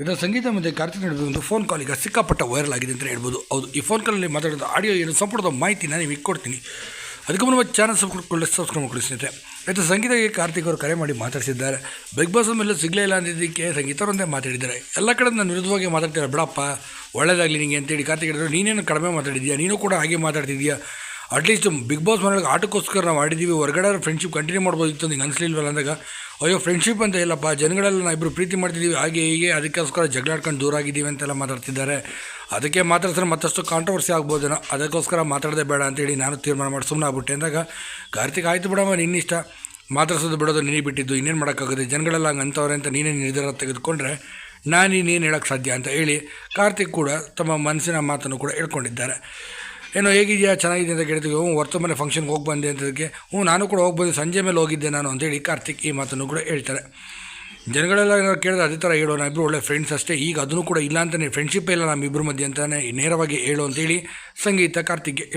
ಇದು ಸಂಗೀತ ಮತ್ತು ಕಾರ್ತಿಕ್ ನಡೆದ ಒಂದು ಫೋನ್ ಕಾಲ್ ಈಗ ಸಿಕ್ಕಾಪಟ್ಟ ವೈರಲ್ ಆಗಿದೆ ಅಂತ ಹೇಳ್ಬೋದು. ಹೌದು, ಈ ಫೋನ್ ಕಾಲಲ್ಲಿ ಮಾತಾಡಿದ ಆಡಿಯೋ ಏನು ಸಂಪೂರ್ಣದ ಮಾಹಿತಿನ ನಿಮಗೆ ಕೊಡ್ತೀನಿ. ಅದಕ್ಕೆ ಮುನ್ನ ಚಾನಲ್ ಸಬ್ಸ್ಕ್ರೈಬ್ ಸಬ್ಸ್ಕ್ರೈಬ್ ಮಾಡ್ಕೊಳ್ಳಿ ಸ್ನೇಹಿತರೆ. ಆಯಿತು, ಸಂಗೀತಕ್ಕೆ ಕಾರ್ತಿಕ್ ಅವರು ಕರೆ ಮಾಡಿ ಮಾತಾಡಿಸಿದ್ದಾರೆ. ಬಿಗ್ ಬಾಸ್ ಮೇಲೆ ಸಿಗಲೇ ಇಲ್ಲ ಅಂದಿದ್ದಕ್ಕೆ ಸಂಗೀತರೊಂದೇ ಮಾತಾಡಿದ್ದಾರೆ. ಎಲ್ಲ ಕಡೆ ನಾನು ವಿರುದ್ಧವಾಗಿ ಮಾತಾಡ್ತಾರೆ ಬಿಡಪ್ಪ, ಒಳ್ಳೇದಾಗಲಿ ನಿಮಗೆ ಅಂತೇಳಿ ಕಾರ್ತಿಕ್ ಹೇಳಿದ್ರು, ನೀನೇನು ಕಡಿಮೆ ಮಾತಾಡಿದ್ಯಾ? ನೀನು ಕೂಡ ಹಾಗೆ ಮಾತಾಡ್ತಿದ್ಯಾ? ಅಟ್ಲೀಸ್ಟ್ ಬಿಗ್ ಬಾಸ್ ಮನೆಯೊಳಗೆ ಆಟಕ್ಕೋಸ್ಕರ ನಾವು ಆಡಿದ್ದೀವಿ ಹೊರಗಡೆ ಫ್ರೆಂಡ್ಶಿಪ್ ಕಂಟಿನ್ಯೂ ಮಾಡ್ಬೋದಿತ್ತು ನಿಂಗೆ ಅನಿಸ್ಲಿಲ್ವಲ್ಲ ಅಂದಾಗ, ಅಯ್ಯೋ ಫ್ರೆಂಡ್ಶಿಪ್ ಅಂತ ಇಲ್ಲಪ್ಪ. ಜನಗಳೆಲ್ಲ ನಾವು ಇಬ್ಬರು ಪ್ರೀತಿ ಮಾಡ್ತಿದ್ದೀವಿ ಹಾಗೆ, ಹೀಗೆ, ಅದಕ್ಕೋಸ್ಕರ ಜಗಳಾಡ್ಕೊಂಡು ದೂರ ಆಗಿದ್ದೀವಿ ಅಂತೆಲ್ಲ ಮಾತಾಡ್ತಿದ್ದಾರೆ. ಅದಕ್ಕೆ ಮಾತ್ರ ಮಾತಾಡ್ತಾರೆ ಮತ್ತಷ್ಟು ಕಾಂಟ್ರವರ್ಸಿ ಆಗ್ಬೋದೇನೋ ಅದಕ್ಕೋಸ್ಕರ ಮಾತಾಡೋದೇ ಬೇಡ ಅಂತೇಳಿ ನಾನು ತೀರ್ಮಾನ ಮಾಡಿ ಸುಮ್ಮನೆ ಆಗ್ಬಿಟ್ಟೆ. ಅಂದಾಗ, ಕಾರ್ತಿಕ್, ಆಯ್ತು ಬಿಡಮ್ಮ, ನಿನ್ನಿಷ್ಟ. ಮಾತಾಡ್ಸೋದು ಬಿಡೋದು ನೀನು ಬಿಟ್ಟಿದ್ದು. ಇನ್ನೇನು ಮಾಡೋಕ್ಕಾಗುತ್ತೆ? ಜನಗಳೆಲ್ಲ ಹಂಗೆ ಅಂತವ್ರೆ ಅಂತ ನೀನೇ ನಿರ್ಧಾರ ತೆಗೆದುಕೊಂಡ್ರೆ ನಾನು ಇನ್ನೇನು ಹೇಳೋಕ್ಕೆ ಸಾಧ್ಯ? ಅಂತ ಹೇಳಿ ಕಾರ್ತಿಕ್ ಕೂಡ ತಮ್ಮ ಮನಸ್ಸಿನ ಮಾತನ್ನು ಕೂಡ ಹೇಳ್ಕೊಂಡಿದ್ದಾರೆ. ಏನೋ ಹೇಗಿದೆಯಾ? ಚೆನ್ನಾಗಿದೆ ಅಂತ ಕೇಳ್ತೀವಿ ಹ್ಞೂ, ಹೊರ್ತು ಮನೆ ಫಂಕ್ಷನ್ಗೆ ಹೋಗಿ ಬಂದೆ ಅಂತದಕ್ಕೆ ಹ್ಞೂ, ನಾನು ಕೂಡ ಹೋಗ್ಬೋದು ಬಂದೆ ಸಂಜೆ ಮೇಲೆ ಹೋಗಿದ್ದೆ ನಾನು ಅಂತೇಳಿ ಕಾರ್ತಿಕ್ ಈ ಮಾತನ್ನು ಕೂಡ ಹೇಳ್ತಾರೆ. ಜನಗಳೆಲ್ಲ ಏನಾದ್ರು ಕೇಳಿದ್ರೆ ಅದೇ ಥರ ಹೇಳೋ ನಾವಿಬ್ಬರು ಒಳ್ಳೆ ಫ್ರೆಂಡ್ಸ್ ಅಷ್ಟೇ. ಈಗ ಅದನ್ನು ಕೂಡ ಇಲ್ಲ ಅಂತಲೇ ಫ್ರೆಂಡ್ಶಿಪ್ಪೇ ಇಲ್ಲ ನಮ್ಮಿಬ್ಬರ ಮಧ್ಯೆ ಅಂತಲೇ ನೇರವಾಗಿ ಹೇಳು ಅಂತೇಳಿ ಸಂಗೀತ ಕಾರ್ತಿಕ್ಗೆ